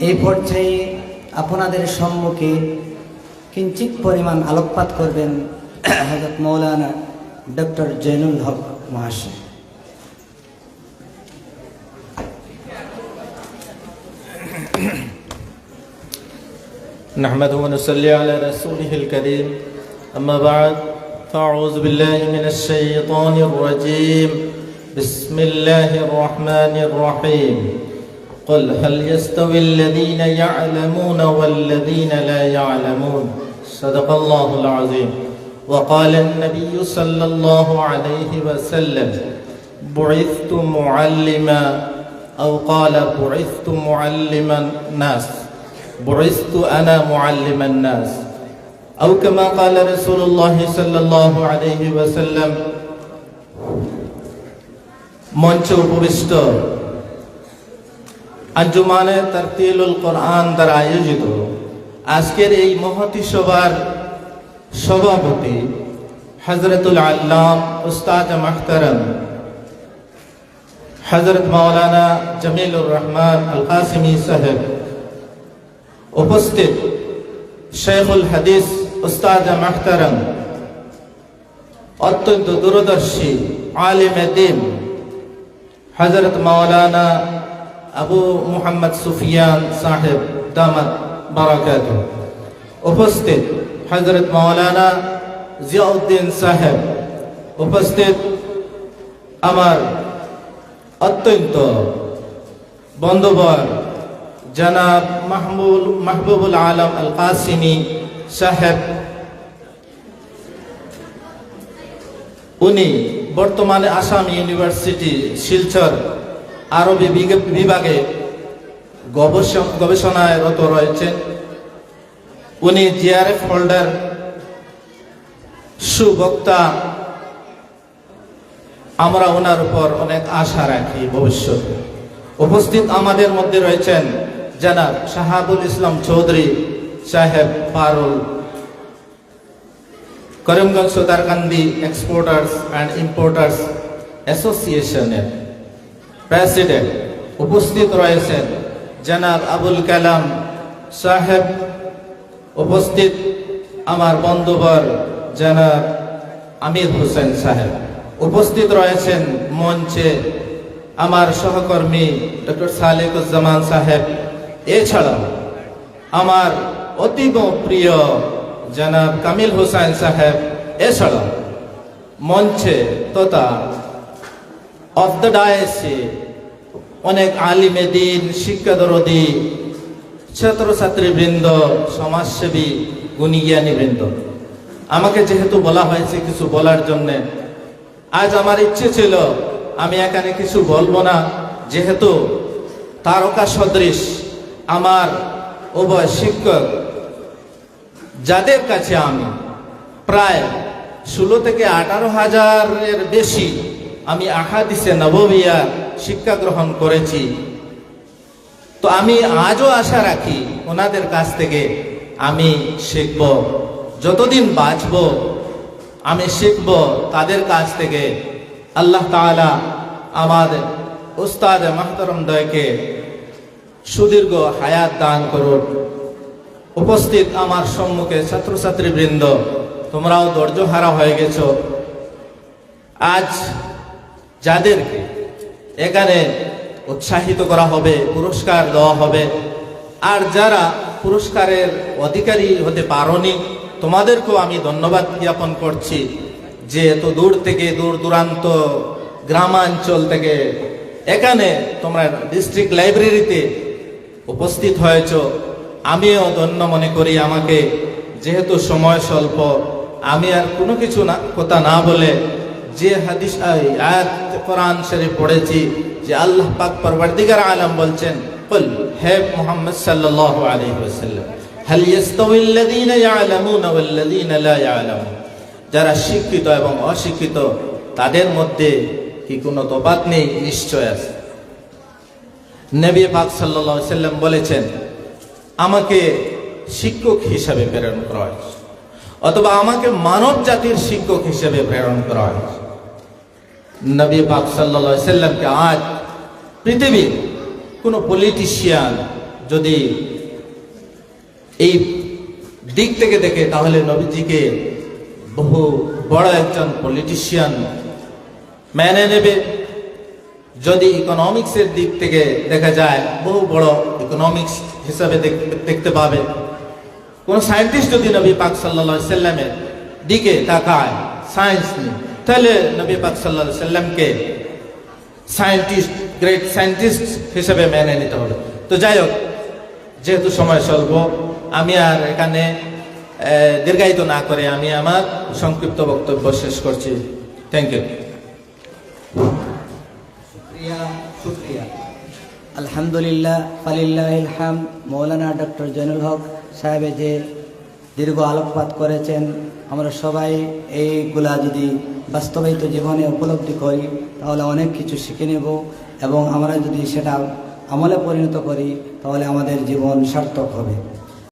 এই পর্যায়ে আপনাদের সম্মুখে কিঞ্চিত পরিমাণ আলোকপাত করবেন হজরত মৌলানা ডক্টর জৈনুল হক মহাশয় نحمده ونصلي على رسوله الكريم أما بعد فأعوذ بالله من الشيطان الرجيم بسم الله الرحمن الرحيم قل هل يستوي الذين يعلمون والذين لا يعلمون صدق الله العظيم وقال النبي صلى الله عليه وسلم بعثت معلما أو قال بعثت معلما الناس بعثت أنا معلم الناس أو كما قال رسول الله صلى الله عليه وسلم মঞ্চে উপবিষ্ট আঞ্জুমানে তারতিলুল কোরআন দ্বারা আয়োজিত আজকের এই মহতি সভার সভাপতি হজরতুল আল্লাম উস্তাদ মাহতারম হজরত মাওলানা জমিলুর রহমান আল কাসিমি সাহেব উপস্থিত, শেখুল হাদিস উস্তাদ মাহতারম, অত্যন্ত দূরদর্শী, আলিম দিন হজরত মাওলানা আবু মুহাম্মদ সুফিয়ান সাহেব, দামাত বারাকাত উপস্থিত হজরত মাওলানা জিয়াউদ্দিন সাহেব, উপস্থিত আমার অত্যন্ত বন্ধুবর জনাব মাহবুল মাহবুবুল আলম আল কাসিমি সাহেব। উনি বর্তমানে আসাম ইউনিভার্সিটি শিলচর আরবি বিভাগে গবেষ- গবেষণায় রত রয়েছেন। উনি জিআরএফ হোল্ডার, সুবক্তা। আমরা ওনার উপর অনেক আশা রাখি ভবিষ্যতে। উপস্থিত আমাদের মধ্যে রয়েছেন জনাব শাহাবুল ইসলাম চৌধুরী সাহেব Parul Karimganj Sutarkandi exporters and importers অ্যাসোসিয়েশনের প্রেসিডেন্ট উপস্থিত রয়েছেন জনাব আবুল কালাম সাহেব। উপস্থিত আমার বন্ধুবর জনাব আমির হোসেন সাহেব। উপস্থিত রয়েছেন মঞ্চে আমার সহকর্মী ডক্টর সালেকুজ্জামান সাহেব। এছাড়াও আমার অতীব প্রিয় জনাব কামিল হোসেন সাহেব। এছাড়াও মঞ্চে তথা অফ দ্য ডায়েসে অনেক আলিমে দিন শিক্ষাদরদি ছাত্রছাত্রীবৃন্দ সমাজসেবী, গুণীজ্ঞানী বৃন্দ। আমাকে যেহেতু বলা হয়েছে কিছু বলার জন্যে, আজ আমার ইচ্ছে ছিল আমি এখানে কিছু বলব না, যেহেতু তারকা সদৃশ আমার উভয় শিক্ষক যাদের কাছে আমি প্রায় ষোলো থেকে আঠারো হাজারের বেশি আমি আহাদিসে নববিয়া শিক্ষা গ্রহণ করেছি। তো আমি আজও আশা রাখি ওনাদের কাছ থেকে আমি শিখব। যতদিন বাঁচব, আমি শিখব তাদের কাছ থেকে। আল্লাহ তাআলা আমাদের উস্তাদ মাহতরম দয়কে সুদীর্ঘ হায়াত দান করুন উপস্থিত আমার সম্মুখে ছাত্রছাত্রী বৃন্দ তোমরাও ধৈর্য হয়ে গেছ। আজ যাদেরকে এখানে উৎসাহিত করা হবে, পুরস্কার দেওয়া হবে। আর যারা পুরস্কারের অধিকারী হতে পারোনি, তোমাদেরকেও আমি ধন্যবাদ জ্ঞাপন করছি যে এত দূর থেকে, দূর দূরান্ত, গ্রামাঞ্চল থেকে এখানে তোমরা ডিস্ট্রিক্ট লাইব্রেরিতে উপস্থিত হয়েছ। আমিও ধন্য মনে করি আমাকে, যেহেতু সময় স্বল্প, আমি আর কোনো কিছু না, কথা না বলে যে হাদিস আয়াত কোরআন শরীফ পড়েছি যে আল্লাহ পাক পরবর্তীকার আলম বলছেন قل হে মোহাম্মদ সাল্লাল্লাহু আলাইহি ওয়াসাল্লাম, হাল ইয়াস্তাউই আল্লাযীনা ইয়ালামুনা ওয়াল্লাযীনা লা ইয়ালামুন? যারা শিক্ষিত এবং অশিক্ষিত, তাদের মধ্যে কি কোনো তফাৎ নেই? নিশ্চয় আছে। নবী পাক সাল্লাল্লাহু আলাইহি সাল্লাম বলেছেন, আমাকে শিক্ষক হিসাবে প্রেরণ করা হয়েছে, অথবা আমাকে মানব জাতির শিক্ষক হিসেবে প্রেরণ করা হয়েছে। নবী পাক আলাইহি সাল্লামকে আজ পৃথিবীর কোনো পলিটিশিয়ান যদি এই দিক থেকে দেখে, তাহলে নবীজিকে বহু বড় একজন পলিটিশিয়ান মেনে নেবে। যদি ইকোনমিক্সের দিক থেকে দেখা যায়, বহু বড় ইকোনমিক্স হিসাবে দেখ- দেখতে পাবে। কোন সায়েন্টিস্ট যদি নবী পাক সাল্লা সাল্লামের দিকে তাকায় সায়েন্স নিয়ে তাহলে নবী পাক সাল্লা সাল্লামকে সায়েন্টিস্ট গ্রেট সায়েন্টিস্ট হিসেবে মেনে নিতে হবে। তো যাই হোক, যেহেতু সময় স্বল্প, আমি আর এখানে দীর্ঘায়িত না করে আমি আমার সংক্ষিপ্ত বক্তব্য শেষ করছি। থ্যাংক ইউ আলহামদুলিল্লাহ ফালিল্লাহ হাম মৌলানা ডক্টর জৈনুল হক সাহেবে যে দীর্ঘ আলোকপাত করেছেন। আমরা সবাই এইগুলা যদি বাস্তবায়িত জীবনে উপলব্ধি করি, তাহলে অনেক কিছু শিখে নেব এবং আমরা যদি সেটা আমলে পরিণত করি, তাহলে আমাদের জীবন সার্থক হবে।